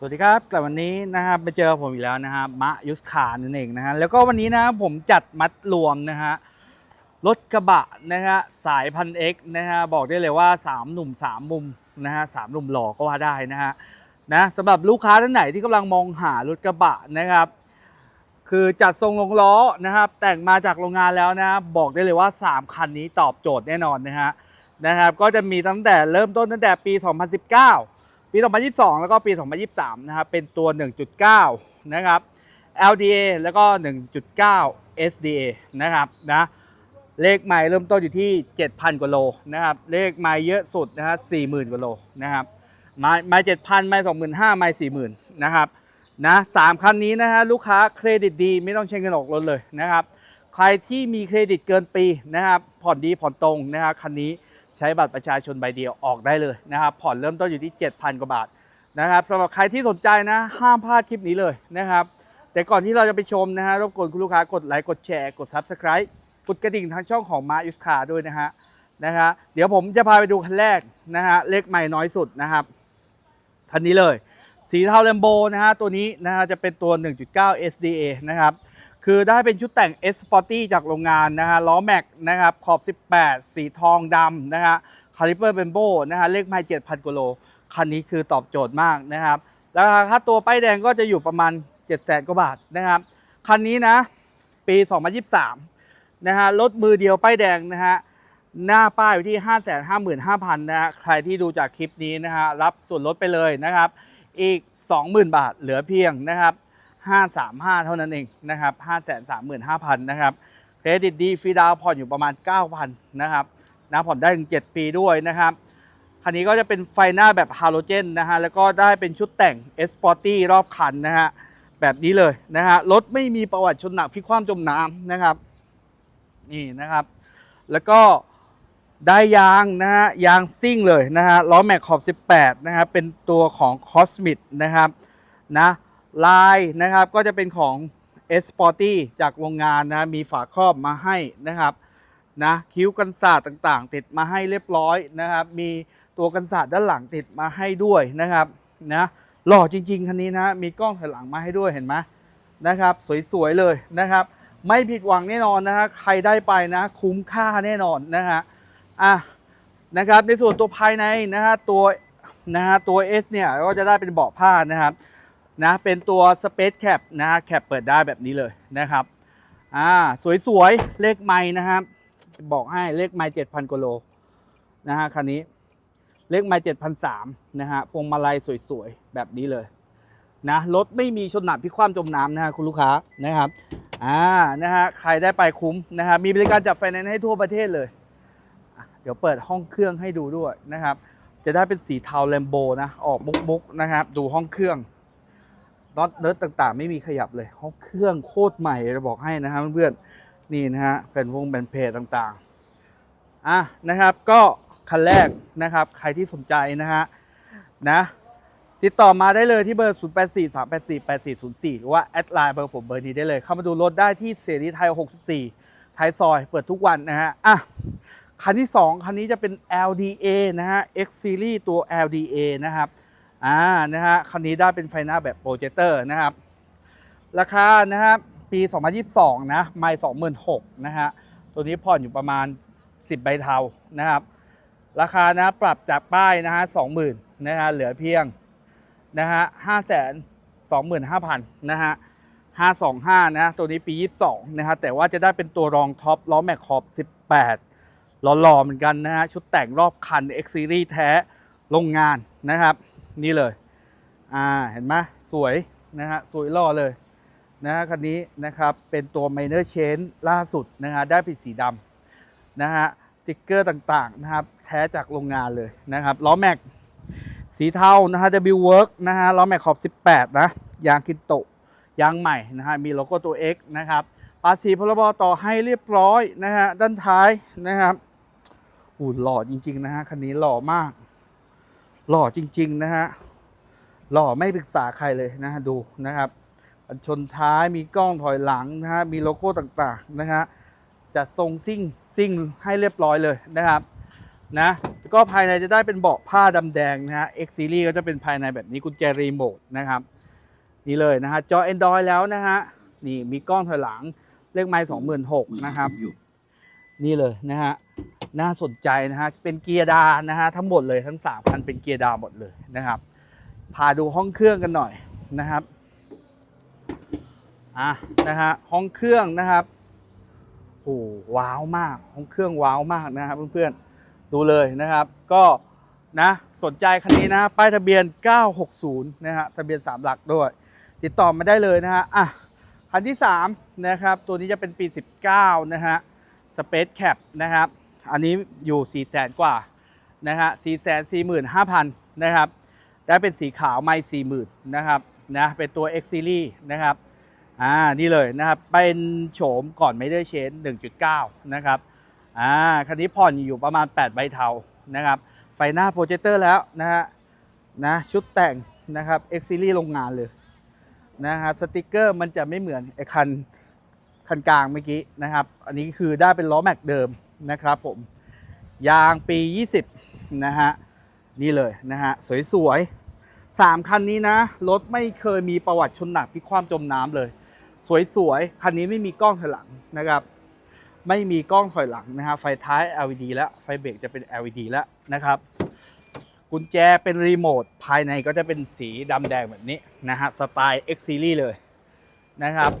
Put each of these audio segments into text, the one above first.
สวัสดีครับกลับวันนี้นะครับมาเจอผมอีกแล้วนะฮะมะยุสคานั่นเองนะฮะแล้วก็วันนี้นะผมจัดมัดรวมนะฮะรถกระบะนะฮะสายพันเอ็กนะฮะบอกได้เลยว่า 3 หนุ่ม 3 มุมนะฮะสามหนุ่มหล่อก็ว่าได้นะฮะนะสำหรับลูกค้าท่านไหนที่กำลังมองหารถกระบะนะครับ คือจัดทรงลงล้อนะครับแต่งมาจากโรงงานแล้วนะบอกได้เลยว่า 3 คันนี้ตอบโจทย์แน่นอนนะฮะนะครับก็จะมีตั้งแต่เริ่มต้นตั้งแต่ปี 2019 ปี 2022 แล้วก็ปี 2023 นะครับ เป็นตัว 1.9 นะครับ LDA แล้วก็ 1.9 SDA นะครับนะเลขไมล์เริ่มต้นอยู่ที่ 7,000 กว่าโลนะครับ เลขไมล์เยอะสุดนะฮะ40,000 กว่าโลนะครับไมล์ไมล์7,000ไมล์25,000ไมล์40,000นะครับนะสามคันนี้นะฮะลูกค้าเครดิตดีไม่ต้องใช้เงินออกรถเลยนะครับ ใครที่มีเครดิตเกินปีนะครับผ่อนดีผ่อนตรงนะครับคันนี้ ใช้บัตรประชาชนใบเดียวออกได้เลยนะครับ ผ่อนเริ่มต้นอยู่ที่ 7,000 กว่าบาทนะครับสำหรับใครที่สนใจนะ ห้ามพลาดคลิปนี้เลยนะครับ แต่ก่อนที่เราจะไปชมนะฮะรบกวนคุณลูกค้ากดไลค์กดแชร์กด Subscribe กดกระดิ่งทางช่องของมายุสคาด้วยนะฮะนะฮะเดี๋ยวผมจะพาไปดูคันแรกนะฮะเลขใหม่น้อยสุดนะครับคันนี้เลย สีเทาแลมโบนะฮะตัวนี้นะฮะจะเป็นตัว 1.9 SDA นะครับ คือได้เป็นชุดแต่ง S Sporty จากโรงงานนะฮะล้อแม็กนะครับขอบ 18 สีทองดำนะฮะคาลิเปอร์เบมโบนะฮะเลขไมล์7,000กิโลคันนี้คือตอบโจทย์มากนะครับราคาค่าตัวป้ายแดงก็จะอยู่ประมาณ 7 0 0 0 0กว่าบาทนะครับคันนี้นะปี 2023นะฮะรถมือเดียวป้ายแดงนะฮะหน้าป้ายอยู่ที่ 555,000นะฮะใครที่ดูจากคลิปนี้นะฮะรับส่วนลดไปเลยนะครับ อีก 20,000 บาทเหลือเพียงนะครับ 535 เท่านั้นเองนะครับ 535,000 นะครับ เครดิตดีฟรีดาวน์ผ่อนอยู่ประมาณ 9,000 นะครับนะผ่อนได้ถึง 7 ปีด้วยนะครับ คันนี้ก็จะเป็นไฟหน้าแบบฮาโลเจนนะฮะ แล้วก็ได้เป็นชุดแต่ง S Sporty รอบคันนะฮะ แบบนี้เลยนะฮะ รถไม่มีประวัติชนหนักพลิกคว่ำจมน้ำนะครับ นี่นะครับ แล้วก็ได้ยางนะฮะ ยางซิ่งเลยนะฮะ ล้อแม็กขอบ 18 นะครับ เป็นตัวของ Cosmic นะครับ นะ ลายนะครับก็จะเป็นของ S p o r t y จากโรงงานนะมีฝาครอบมาให้นะครับนะคิ้วกันศาสตร์ต่างๆ ติดมาให้เรียบร้อยนะครับ มีตัวกันศาสตร์ด้านหลังติดมาให้ด้วยนะครับนะหล่อจริง ๆ คันนี้นะมีกล้องถอยหลังมาให้ด้วยเห็นไหมนะครับ สวยๆเลยนะครับ ไม่ผิดหวังแน่นอนนะฮะใครได้ไปนะ คุ้มค่าแน่นอนนะฮะอะนะครับในส่วนตัวภายในนะฮะตัวนะฮะตัว S เนี่ยก็จะได้เป็นเบาะผ้านะครับ นะเป็นตัว Space Cap นะฮะแคปเปิดได้แบบนี้เลยนะครับอ่าสวยๆ เลขไม้นะครับ บอกให้เลขไม้7,000กว่าโลนะฮะคันนี้เลขไม้7,003นะฮะพวงมาลัยสวยๆ แบบนี้เลยนะรถไม่มีชนหนักพิความจมน้ำนะฮะคุณลูกค้านะครับอ่านะฮะใครได้ไปคุ้มนะฮะมีบริการจัดไฟแนนซ์ให้ทั่วประเทศเลย เดี๋ยวเปิดห้องเครื่องให้ดูด้วยนะครับ จะได้เป็นสีเทาแลมโบนะออกมุกๆนะครับ ดูห้องเครื่อง น็อตเนิร์ดต่างๆ ไม่มีขยับเลยห้องเครื่องโคตรใหม่จะบอกให้นะครับเพื่อนๆนี่นะฮะแผ่นวงแผ่นเพจต่างๆอะนะครับก็คันแรกนะครับใครที่สนใจนะฮะนะติดต่อมาได้เลยที่เบอร์ 0 8 4 3 8 4 8 4 0 4 หรือว่า แอดไลน์เบอร์ผมเบอร์นี้ได้เลย เข้ามาดูรถได้ที่เสรีไทย 64 ท้ายซอย เปิดทุกวันนะฮะ อะ คันที่ 2 คันนี้จะเป็น LDA นะฮะ X Series ตัว LDA นะครับ อ่านะฮะคันนี้ได้เป็นไฟหน้าแบบโปรเจคเตอร์นะครับ ราคานะครับปี 2022 นะไม่26,000นะฮะตัวนี้ผ่อนอยู่ประมาณ 10 ใบเทานะครับ ราคานะปรับจากป้ายนะฮะ20,000นะฮะเหลือเพียงนะฮะ525,000นะฮะ525นะ ตัวนี้ปี 22 นะฮะแต่ว่าจะได้เป็นตัวรองท็อปล้อแม็กขอบ 18หล่อๆเหมือนกันนะฮะชุดแต่งรอบคัน X Series แท้โรงงานนะครับ นี่เลย อ่า เห็นไหมสวยนะฮะ สวยหล่อเลยนะฮะคันนี้นะครับ เป็นตัว Minor Change ล่าสุดนะฮะ ได้เป็นสีดำนะฮะสติกเกอร์ต่างๆนะครับ แท้จากโรงงานเลยนะครับ ล้อแม็ก สีเทานะฮะ W Work นะฮะ ล้อแม็กขอบ 18 นะ ยางคินโตะ ยางใหม่นะฮะ มีโลโก้ตัว X นะครับ ภาษีพรบต่อให้เรียบร้อยนะฮะ ด้านท้ายนะครับ อู้หล่อจริงๆนะฮะ คันนี้หล่อมาก หล่อจริง ๆ นะฮะ หล่อไม่ปรึกษาใครเลยนะฮะดูนะครับกันชนท้ายมีกล้องถอยหลังนะฮะมีโลโก้ต่างๆนะฮะจัดทรงซิ่งซิ่งให้เรียบร้อยเลยนะครับนะก็ภายในจะได้เป็นเบาะผ้าดำแดงนะฮะ X Series ก็จะเป็นภายในแบบนี้กุญแจรีโมทนะครับนี่เลยนะฮะจอ Android แล้วนะฮะนี่มีกล้องถอยหลังเลขไมล์สองหมื่นหกนะครับนี่เลยนะฮะ น่าสนใจนะฮะเป็นเกียร์ดานะฮะทั้งหมดเลยทั้งสามคันเป็นเกียร์ดาหมดเลยนะครับพาดูห้องเครื่องกันหน่อยนะครับอะนะฮะห้องเครื่องนะครับโอ้ว้าวมากห้องเครื่องว้าวมากนะครับเพื่อนๆดูเลยนะครับ ก็นะสนใจคันนี้นะป้ายทะเบียน 960 นะฮะทะเบียน 3 หลักด้วย ติดต่อมาได้เลยนะฮะอะคันที่3นะครับตัวนี้จะเป็นปี 19 นะฮะ Space Cap นะครับ อันนี้อยู่4 0 0 0 0 0กว่านะฮะ4 4 5 0 0 0นห้าพันนะครับได้เป็นสีขาวไม่40,000นะครับนะเป็นตัว X Series นะครับอ่านี่เลยนะครับเป็นโฉมก่อนไม่ได้เชน1.9 นะครับอ่าคันนี้ผ่อนอยู่ประมาณ 8 ใบเทานะครับไฟหน้าโปรเจคเตอร์แล้วนะฮะนะชุดแต่งนะครับ X Series โรงงานเลยนะครับสติกเกอร์มันจะไม่เหมือนไอคันคันกลางเมื่อกี้นะครับ อันนี้คือได้เป็นล้อแม็กเดิม นะครับผมยางปี 20 นะฮะ นี่เลยนะฮะ สวยๆสามคันนี้นะ รถไม่เคยมีประวัติชนหนักพิกความจมน้ำเลย สวยๆ คันนี้ไม่มีกล้องถอยหลังนะครับ ไม่มีกล้องถอยหลังนะฮะ ไฟท้าย LED แล้ว ไฟเบรกจะเป็น LED แล้วนะครับ กุญแจเป็นรีโมท ภายในก็จะเป็นสีดำแดงแบบนี้นะฮะ สไตล์ X Series เลยนะครับ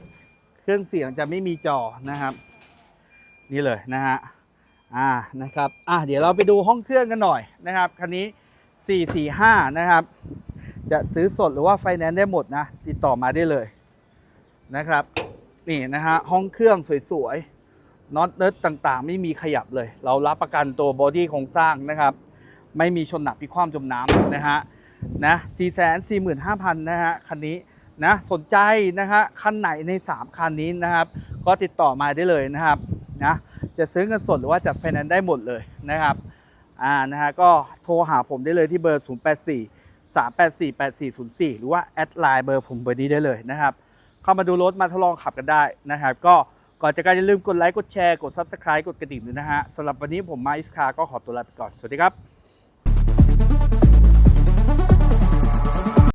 เครื่องเสียงจะไม่มีจอนะครับ นี่เลยนะฮะ อ่านะครับอะเดี๋ยวเราไปดูห้องเครื่องกันหน่อยนะครับคันนี้ 445 นะครับ จะซื้อสดหรือว่าไฟแนนซ์ได้หมดนะ ติดต่อมาได้เลยนะครับ นี่นะฮะห้องเครื่องสวยๆน็อตเนิร์ดต่างๆ ไม่มีขยับเลย เรารับประกันตัวบอดี้โครงสร้างนะครับ ไม่มีชนหนักพิความจมน้ำนะฮะนะ445,000นะฮะคันนี้นะสนใจนะฮะคันไหนใน 3 คันนี้นะครับ ก็ติดต่อมาได้เลยนะครับ นะจะซื้อเงินสดหรือว่าจัดไฟแนนซ์ได้หมดเลยนะครับอ่านะฮะก็โทรหาผมได้เลยที่เบอร์ 084 384 8404 หรือว่าแอดไลน์เบอร์ผมเบอร์นี้ได้เลยนะครับ เข้ามาดูรถมาทดลองขับกันได้นะครับ ก็ก่อนจะกการอย่าลืมกดไลค์กดแชร์กด Subscribe กดกระดิ่งด้วยนะฮะสำหรับวันนี้ผมมาอิสคาก็ขอตัวลาไปก่อน สวัสดีครับ